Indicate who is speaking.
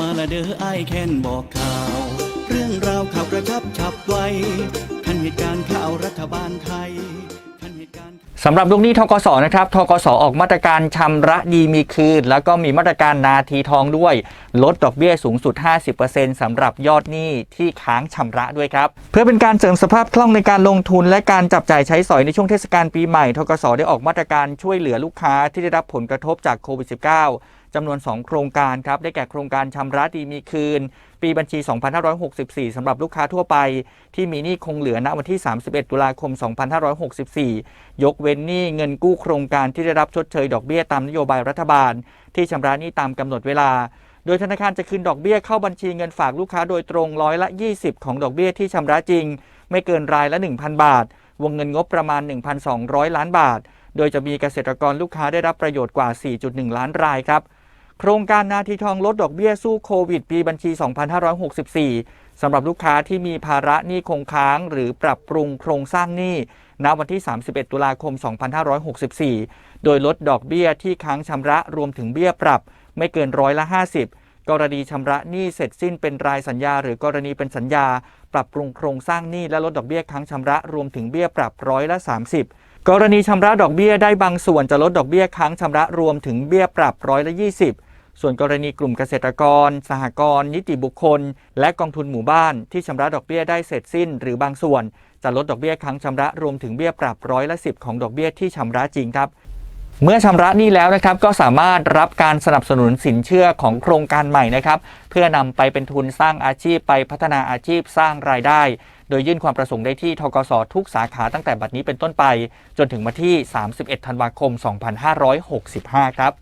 Speaker 1: มาละเด้อไอแค้นบอกข่าว เรื่องราวข่าวกระชับฉับไวทันเหตุการณ์ข่าวรัฐบาลไทยทันเหตุการณ์
Speaker 2: สำหรับลูกหนี้ทกสนะครับทกสออกมาตรการชำระดีมีคืน แล้วก็มีมาตรการนาทีทองด้วย ลดดอกเบี้ยสูงสุด 50%สำหรับยอดหนี้ที่ค้างชำระด้วยครับ เพื่อเป็นการเสริมสภาพคล่องในการลงทุน และการจับจ่ายใช้สอยในช่วงเทศกาลปีใหม่ทกสได้ออกมาตรการช่วยเหลือลูกค้าที่ได้รับผลกระทบจากโควิด -19 จำนวน 2 โครงการครับ ได้แก่โครงการชำระดีมีคืน ปีบัญชี 2564 สำหรับลูกค้าทั่วไป ที่มีหนี้คงเหลือณวันที่ 31 ตุลาคม 2564 ยกเว้นหนี้เงินกู้โครงการที่ได้รับชดเชยดอกเบี้ยตามนโยบายรัฐบาล ที่ชำระหนี้ตามกำหนดเวลา โดยธนาคารจะคืนดอกเบี้ยเข้าบัญชีเงินฝากลูกค้าโดยตรงร้อยละ 20 ของดอกเบี้ยที่ชำระจริง ไม่เกินรายละ 1,000 บาท วงเงินงบประมาณ 1,200 ล้านบาท โดยจะมีเกษตรกรลูกค้าได้รับประโยชน์กว่า 4.1 ล้านรายครับ โครงการนาทีทองลดดอกเบี้ยสู้โควิด ปีบัญชี 2564 สำหรับลูกค้าที่มีภาระหนี้คงค้าง หรือปรับปรุงโครงสร้างหนี้ณวันที่ 31 ตุลาคม 2564 โดยลดดอกเบี้ยที่ค้างชำระรวมถึงเบี้ยปรับ ไม่เกินร้อยละ 50 กรณีชำระหนี้เสร็จสิ้นเป็นรายสัญญา หรือกรณีเป็นสัญญา ปรับปรุงโครงสร้างหนี้และลดดอกเบี้ยค้างชำระรวมถึงเบี้ยปรับร้อยละ 30กรณีชำระดอกเบี้ยได้บางส่วนจะลดดอกเบี้ยค้างชำระรวมถึงเบี้ยปรับร้อยละ 20 ส่วนกรณีกลุ่มเกษตรกร สหกรณ์นิติบุคคล และกองทุนหมู่บ้านที่ชำระดอกเบี้ยได้เสร็จสิ้น หรือบางส่วน จะลดดอกเบี้ยครั้งชำระรวมถึงเบี้ยปรับร้อยละ10ของดอกเบี้ยที่ชำระจริงครับเมื่อชำระหนี้แล้วนะครับก็สามารถรับการสนับสนุนสินเชื่อของโครงการใหม่นะครับ เพื่อนำไปเป็นทุนสร้างอาชีพไปพัฒนาอาชีพสร้างรายได้ โดยยื่นความประสงค์ได้ที่ทกสทุกสาขาตั้งแต่บัดนี้เป็นต้นไป จนถึงวันที่ 31 ธันวาคม 2565 ครับ